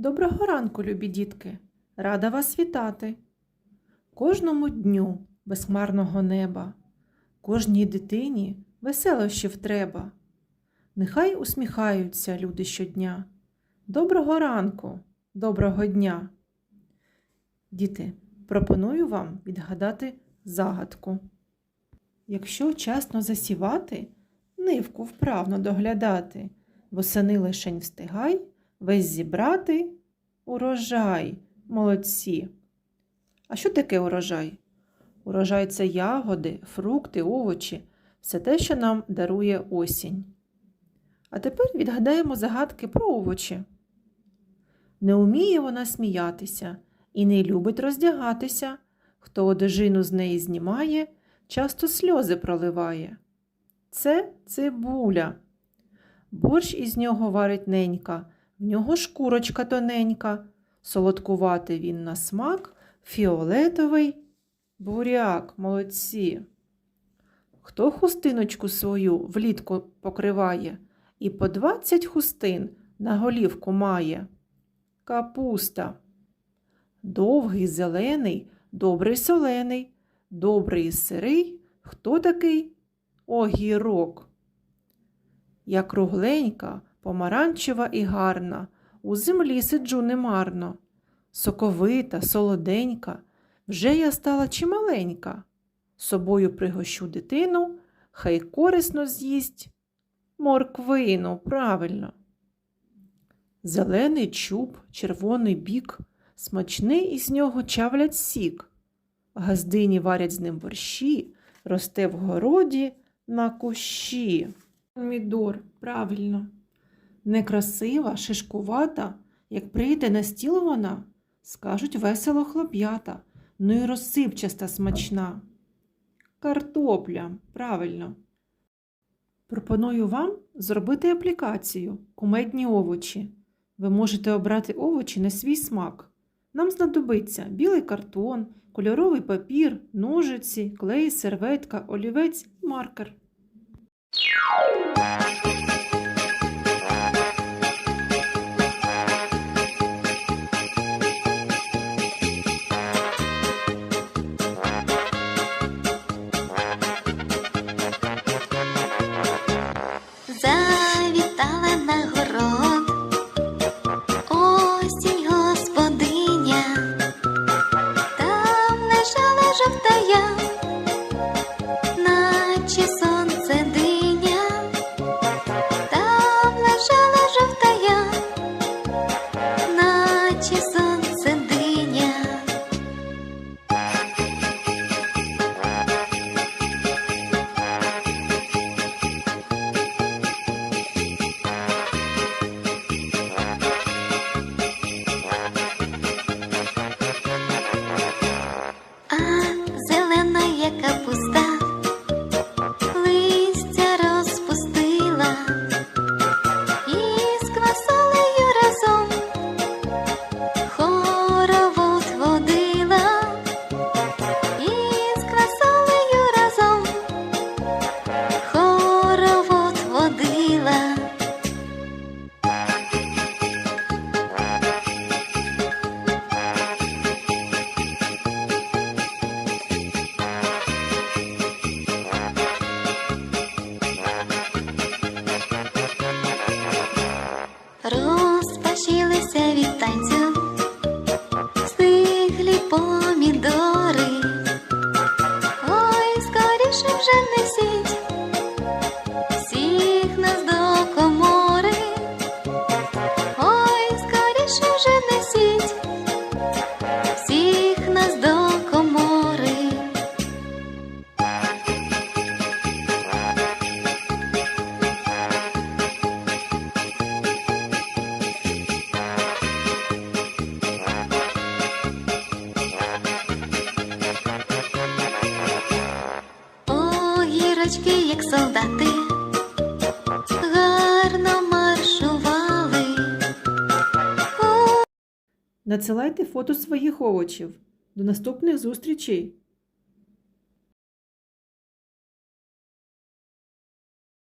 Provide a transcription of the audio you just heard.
Доброго ранку, любі дітки! Рада вас вітати! Кожному дню безхмарного неба, кожній дитині веселощів треба. Нехай усміхаються люди щодня. Доброго ранку, доброго дня! Діти, пропоную вам відгадати загадку. Якщо вчасно засівати, нивку вправно доглядати, восени лишень встигай, весь зібрати урожай, молодці. А що таке урожай? Урожай це ягоди, фрукти, овочі, все те, що нам дарує осінь. А тепер відгадаємо загадки про овочі. Не вміє вона сміятися і не любить роздягатися. Хто одежину з неї знімає, часто сльози проливає. Це цибуля. Борщ із нього варить ненька, в нього шкурочка тоненька, солодкувати він на смак, фіолетовий буряк, молодці. Хто хустиночку свою влітку покриває і по двадцять хустин на голівку має? Капуста. Довгий зелений, добрий солений, добрий сирий. Хто такий? Огірок. Я кругленька, помаранчева і гарна, у землі сиджу немарно. Соковита, солоденька, вже я стала чималенька. Собою пригощу дитину, хай корисно з'їсть морквину, правильно. Зелений чуб, червоний бік, смачний із нього чавлять сік. Газдині варять з ним борщі, росте в городі на кущі. Помідор, правильно. Некрасива, шишкувата, як прийде на стіл вона, скажуть весело хлоп'ята, ну й розсипчаста смачна. Картопля, правильно. Пропоную вам зробити аплікацію кумедні овочі. Ви можете обрати овочі на свій смак. Нам знадобиться білий картон, кольоровий папір, ножиці, клей, серветка, олівець, маркер. Розпашілися від Огірочки, як солдати, гарно маршували. Надсилайте фото своїх овочів. До наступних зустрічей!